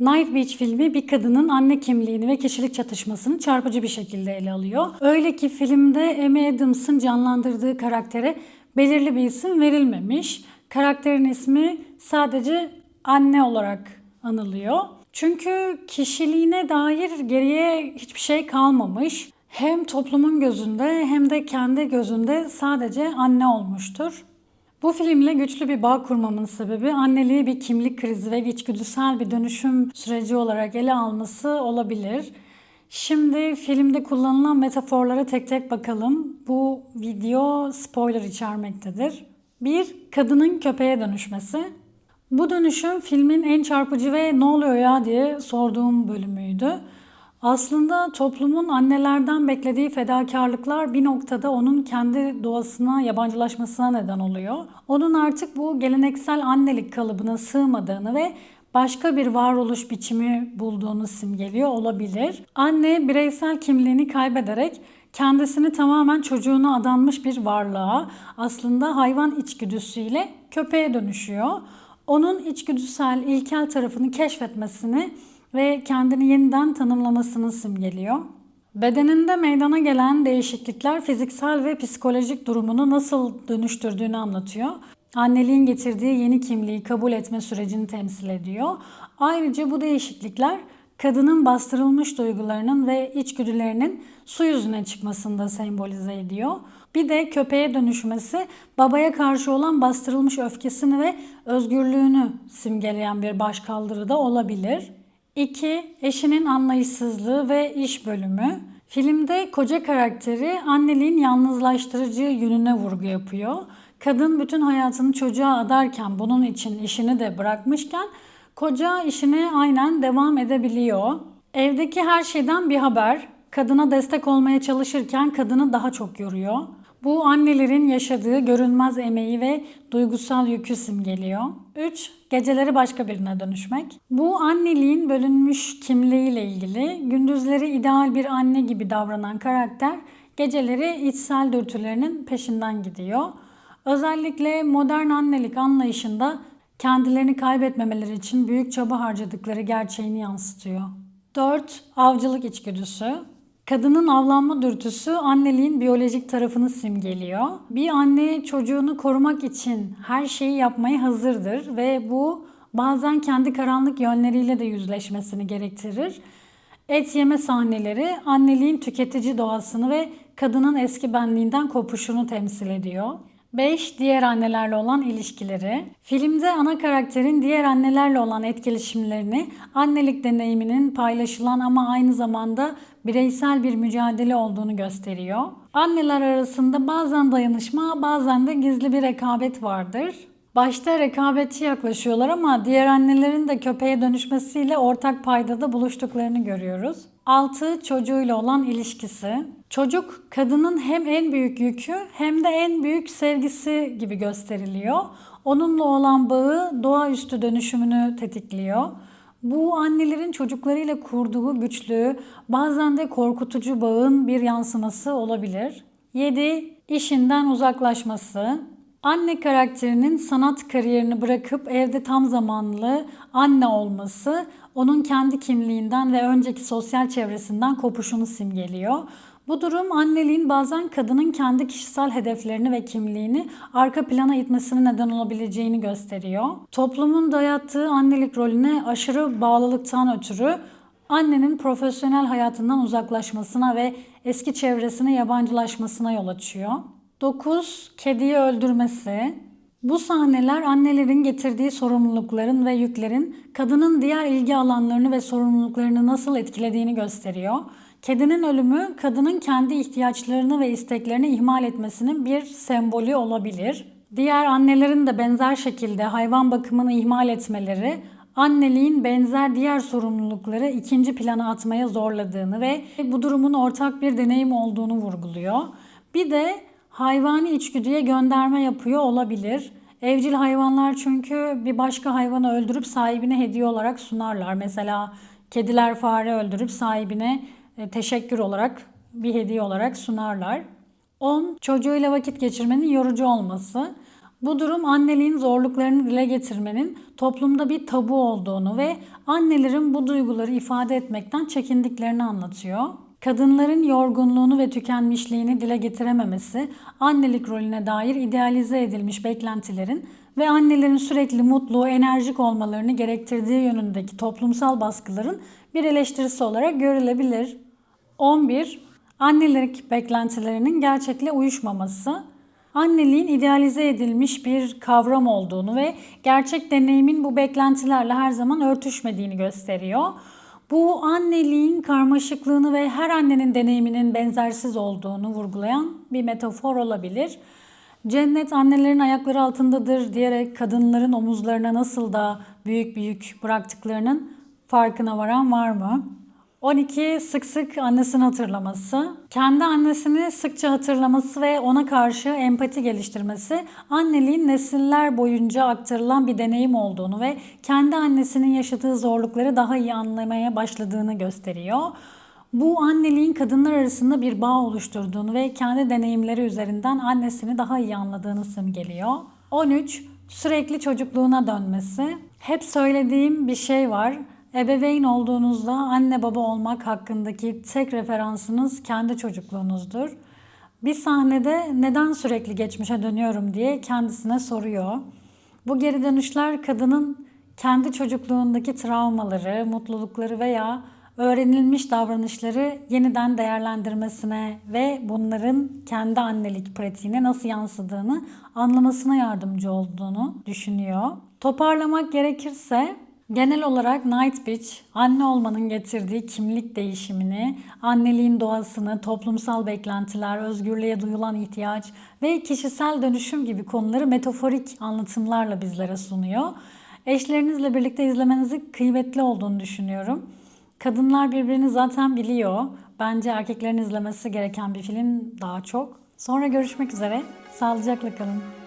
Night Beach filmi bir kadının anne kimliğini ve kişilik çatışmasını çarpıcı bir şekilde ele alıyor. Öyle ki filmde Amy Adams'ın canlandırdığı karaktere belirli bir isim verilmemiş. Karakterin ismi sadece anne olarak anılıyor. Çünkü kişiliğine dair geriye hiçbir şey kalmamış. Hem toplumun gözünde hem de kendi gözünde sadece anne olmuştur. Bu filmle güçlü bir bağ kurmamın sebebi anneliği bir kimlik krizi ve içgüdüsel bir dönüşüm süreci olarak ele alması olabilir. Şimdi filmde kullanılan metaforlara tek tek bakalım. Bu video spoiler içermektedir. 1. Kadının köpeğe dönüşmesi. Bu dönüşüm filmin en çarpıcı ve ne oluyor ya diye sorduğum bölümüydü. Aslında toplumun annelerden beklediği fedakarlıklar bir noktada onun kendi doğasına yabancılaşmasına neden oluyor. Onun artık bu geleneksel annelik kalıbına sığmadığını ve başka bir varoluş biçimi bulduğunu simgeliyor olabilir. Anne bireysel kimliğini kaybederek kendisini tamamen çocuğuna adanmış bir varlığa, aslında hayvan içgüdüsüyle köpeğe dönüşüyor. Onun içgüdüsel, ilkel tarafını keşfetmesini ve kendini yeniden tanımlamasını simgeliyor. Bedeninde meydana gelen değişiklikler fiziksel ve psikolojik durumunu nasıl dönüştürdüğünü anlatıyor. Anneliğin getirdiği yeni kimliği kabul etme sürecini temsil ediyor. Ayrıca bu değişiklikler kadının bastırılmış duygularının ve içgüdülerinin su yüzüne çıkmasını da sembolize ediyor. Bir de köpeğe dönüşmesi babaya karşı olan bastırılmış öfkesini ve özgürlüğünü simgeleyen bir başkaldırı da olabilir. 2. Eşinin anlayışsızlığı ve iş bölümü. Filmde koca karakteri anneliğin yalnızlaştırıcı yönüne vurgu yapıyor. Kadın bütün hayatını çocuğa adarken bunun için işini de bırakmışken koca işine aynen devam edebiliyor. Evdeki her şeyden bir haber. Kadına destek olmaya çalışırken kadını daha çok yoruyor. Bu annelerin yaşadığı görünmez emeği ve duygusal yükü simgeliyor. 3. Geceleri başka birine dönüşmek. Bu anneliğin bölünmüş kimliğiyle ilgili. Gündüzleri ideal bir anne gibi davranan karakter geceleri içsel dürtülerinin peşinden gidiyor. Özellikle modern annelik anlayışında kendilerini kaybetmemeleri için büyük çaba harcadıkları gerçeğini yansıtıyor. 4. Avcılık içgüdüsü. Kadının avlanma dürtüsü anneliğin biyolojik tarafını simgeliyor. Bir anne çocuğunu korumak için her şeyi yapmaya hazırdır ve bu bazen kendi karanlık yönleriyle de yüzleşmesini gerektirir. Et yeme sahneleri anneliğin tüketici doğasını ve kadının eski benliğinden kopuşunu temsil ediyor. 5. Diğer annelerle olan ilişkileri. Filmde ana karakterin diğer annelerle olan etkileşimlerini, annelik deneyiminin paylaşılan ama aynı zamanda bireysel bir mücadele olduğunu gösteriyor. Anneler arasında bazen dayanışma, bazen de gizli bir rekabet vardır. Başta rekabetçi yaklaşıyorlar ama diğer annelerin de köpeğe dönüşmesiyle ortak paydada buluştuklarını görüyoruz. 6. Çocuğuyla olan ilişkisi. Çocuk kadının hem en büyük yükü hem de en büyük sevgisi gibi gösteriliyor. Onunla olan bağı doğaüstü dönüşümünü tetikliyor. Bu annelerin çocuklarıyla kurduğu güçlü, bazen de korkutucu bağın bir yansıması olabilir. 7. İşinden uzaklaşması. Anne karakterinin sanat kariyerini bırakıp evde tam zamanlı anne olması onun kendi kimliğinden ve önceki sosyal çevresinden kopuşunu simgeliyor. Bu durum anneliğin bazen kadının kendi kişisel hedeflerini ve kimliğini arka plana itmesine neden olabileceğini gösteriyor. Toplumun dayattığı annelik rolüne aşırı bağlılıktan ötürü annenin profesyonel hayatından uzaklaşmasına ve eski çevresine yabancılaşmasına yol açıyor. 9. Kediyi öldürmesi. Bu sahneler annelerin getirdiği sorumlulukların ve yüklerin kadının diğer ilgi alanlarını ve sorumluluklarını nasıl etkilediğini gösteriyor. Kedinin ölümü kadının kendi ihtiyaçlarını ve isteklerini ihmal etmesinin bir sembolü olabilir. Diğer annelerin de benzer şekilde hayvan bakımını ihmal etmeleri anneliğin benzer diğer sorumlulukları ikinci plana atmaya zorladığını ve bu durumun ortak bir deneyim olduğunu vurguluyor. Bir de hayvani içgüdüye gönderme yapıyor olabilir. Evcil hayvanlar çünkü bir başka hayvanı öldürüp sahibine hediye olarak sunarlar. Mesela kediler fare öldürüp sahibine e, teşekkür olarak bir hediye olarak sunarlar. 10. Çocuğuyla vakit geçirmenin yorucu olması. Bu durum anneliğin zorluklarını dile getirmenin toplumda bir tabu olduğunu ve annelerin bu duyguları ifade etmekten çekindiklerini anlatıyor. Kadınların yorgunluğunu ve tükenmişliğini dile getirememesi, annelik rolüne dair idealize edilmiş beklentilerin ve annelerin sürekli mutlu, enerjik olmalarını gerektirdiği yönündeki toplumsal baskıların bir eleştirisi olarak görülebilir. 11. Annelik beklentilerinin gerçekle uyuşmaması. Anneliğin idealize edilmiş bir kavram olduğunu ve gerçek deneyimin bu beklentilerle her zaman örtüşmediğini gösteriyor. Bu anneliğin karmaşıklığını ve her annenin deneyiminin benzersiz olduğunu vurgulayan bir metafor olabilir. Cennet annelerin ayakları altındadır diyerek kadınların omuzlarına nasıl da büyük büyük bıraktıklarının farkına varan var mı? 12 sık sık annesini hatırlaması. Kendi annesini sıkça hatırlaması ve ona karşı empati geliştirmesi anneliğin nesiller boyunca aktarılan bir deneyim olduğunu ve kendi annesinin yaşadığı zorlukları daha iyi anlamaya başladığını gösteriyor. Bu anneliğin kadınlar arasında bir bağ oluşturduğunu ve kendi deneyimleri üzerinden annesini daha iyi anladığını simgeliyor. 13 sürekli çocukluğuna dönmesi. Hep söylediğim bir şey var. Ebeveyn olduğunuzda anne baba olmak hakkındaki tek referansınız kendi çocukluğunuzdur. Bir sahnede neden sürekli geçmişe dönüyorum diye kendisine soruyor. Bu geri dönüşler kadının kendi çocukluğundaki travmaları, mutlulukları veya öğrenilmiş davranışları yeniden değerlendirmesine ve bunların kendi annelik pratiğine nasıl yansıdığını anlamasına yardımcı olduğunu düşünüyor. Toparlamak gerekirse Genel olarak Night Beach, anne olmanın getirdiği kimlik değişimini, anneliğin doğasını, toplumsal beklentiler, özgürlüğe duyulan ihtiyaç ve kişisel dönüşüm gibi konuları metaforik anlatımlarla bizlere sunuyor. Eşlerinizle birlikte izlemenizi kıymetli olduğunu düşünüyorum. Kadınlar birbirini zaten biliyor. Bence erkeklerin izlemesi gereken bir film daha çok. Sonra görüşmek üzere. Sağlıcakla kalın.